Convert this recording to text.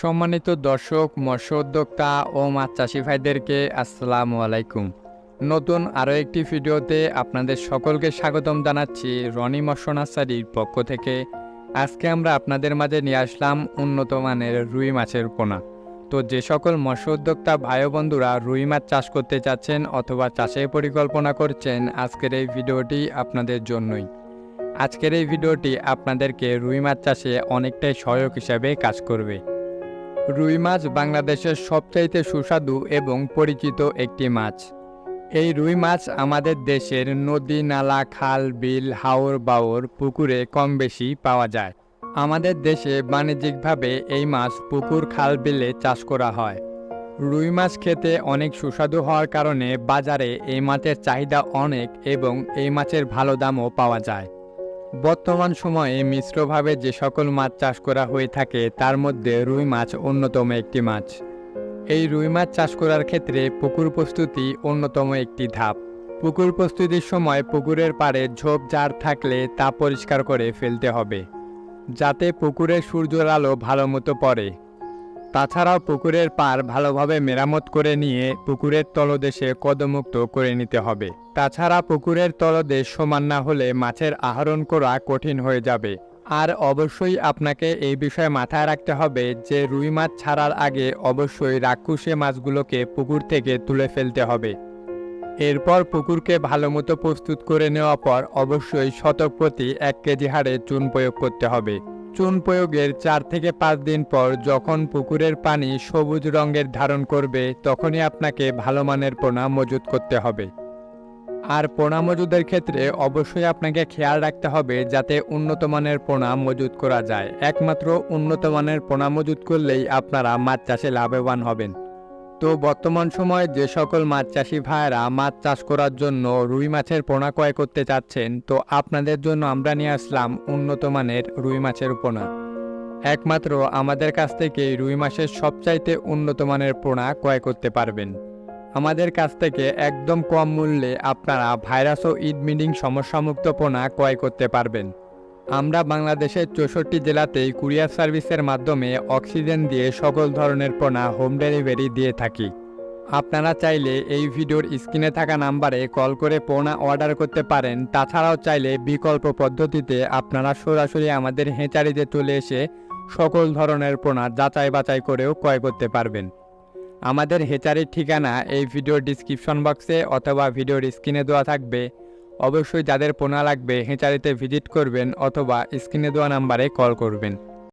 সম্মানিত দর্শক মৎস্য উদ্যোক্তা ও মাছ চাষি ভাইদেরকে আসসালামু আলাইকুম। নতুন আরও একটি ভিডিওতে আপনাদের সকলকে স্বাগতম জানাচ্ছি রনি মৎস্য নার্সারির পক্ষ থেকে। আজকে আমরা আপনাদের মাঝে নিয়ে আসলাম উন্নত মানের রুই মাছের পোনা। তো যে সকল মৎস্য উদ্যোক্তা ভাই বন্ধুরা রুই মাছ চাষ করতে চাচ্ছেন অথবা চাষের পরিকল্পনা করছেন, আজকের এই ভিডিওটি আপনাদের জন্যই। আজকের এই ভিডিওটি আপনাদেরকে রুই মাছ চাষে অনেকটাই সহায়ক হিসাবে কাজ করবে। রুই মাছ বাংলাদেশের সবচাইতে সুস্বাদু এবং পরিচিত একটি মাছ। এই রুই মাছ আমাদের দেশের নদী, নালা, খাল, বিল, হাওর বাওর, পুকুরে কম বেশি পাওয়া যায়। আমাদের দেশে বাণিজ্যিকভাবে এই মাছ পুকুর, খাল, বিলে চাষ করা হয়। রুই মাছ খেতে অনেক সুস্বাদু হওয়ার কারণে বাজারে এই মাছের চাহিদা অনেক এবং এই মাছের ভালো দামও পাওয়া যায়। বর্তমান সময়ে মিশ্রভাবে যে সকল মাছ চাষ করা হয়ে থাকে, তার মধ্যে রুই মাছ অন্যতম একটি মাছ। এই রুই মাছ চাষ করার ক্ষেত্রে পুকুর প্রস্তুতি অন্যতম একটি ধাপ। পুকুর প্রস্তুতির সময় পুকুরের পাড়ে ঝোপ জার থাকলে তা পরিষ্কার করে ফেলতে হবে, যাতে পুকুরের সূর্যের আলো ভালো মতো পড়ে। তাছাড়াও পুকুরের পার ভালোভাবে মেরামত করে নিয়ে পুকুরের তলদেশে কদমুক্ত করে নিতে হবে। তাছাড়া পুকুরের তলদেশ সমান না হলে মাছের আহরণ করা কঠিন হয়ে যাবে। আর অবশ্যই আপনাকে এই বিষয়ে মাথায় রাখতে হবে যে রুই মাছ ছাড়ার আগে অবশ্যই রাক্ষুসে মাছগুলোকে পুকুর থেকে তুলে ফেলতে হবে। এরপর পুকুরকে ভালো মতো প্রস্তুত করে নেওয়ার পর অবশ্যই শতক প্রতি এক কেজি হারে চুন প্রয়োগ করতে হবে। চুন প্রয়োগের চার থেকে পাঁচ দিন পর যখন পুকুরের পানি সবুজ রঙের ধারণ করবে, তখনই আপনাকে ভালো মানের পোনা মজুত করতে হবে। আর পোনা মজুদের ক্ষেত্রে অবশ্যই আপনাকে খেয়াল রাখতে হবে যাতে উন্নত মানের পোনা মজুত করা যায়। একমাত্র উন্নত মানের পোনা মজুত করলেই আপনারা মাছ চাষে লাভবান হবেন। তো বর্তমান সময়ে যে সকল মাছ চাষি ভাইয়েরা মাছ চাষ করার জন্য রুই মাছের পোনা ক্রয় করতে চাচ্ছেন, তো আপনাদের জন্য আমরা নিয়ে আসলাম উন্নত মানের রুই মাছের পোনা। একমাত্র আমাদের কাছ থেকে রুই মাছের সবচাইতে উন্নত মানের পোনা ক্রয় করতে পারবেন। আমাদের কাছ থেকে একদম কম মূল্যে আপনারা ভাইরাস ও ইড মিডিং সমস্যামুক্ত পোনা ক্রয় করতে পারবেন। আমরা বাংলাদেশের চৌষট্টি জেলাতেই কুরিয়ার সার্ভিসের মাধ্যমে অক্সিজেন দিয়ে সকল ধরনের পোনা হোম ডেলিভারি দিয়ে থাকি। আপনারা চাইলে এই ভিডিওর স্ক্রিনে থাকা নাম্বারে কল করে পোনা অর্ডার করতে পারেন, তাছাড়াও চাইলে বিকল্প পদ্ধতিতে আপনারা সরাসরি আমাদের হেঁচারিতে চলে এসে সকল ধরনের পোনা যাচাই বাছাই করেও ক্রয় করতে পারবেন। আমাদের হেচারির ঠিকানা এই ভিডিওর ডিসক্রিপশন বক্সে অথবা ভিডিওর স্ক্রিনে দেওয়া থাকবে। অবশ্যই যাদের পোনা লাগবে হেঁচারিতে ভিজিট করবেন অথবা স্ক্রিনে দেওয়া নাম্বারে কল করবেন।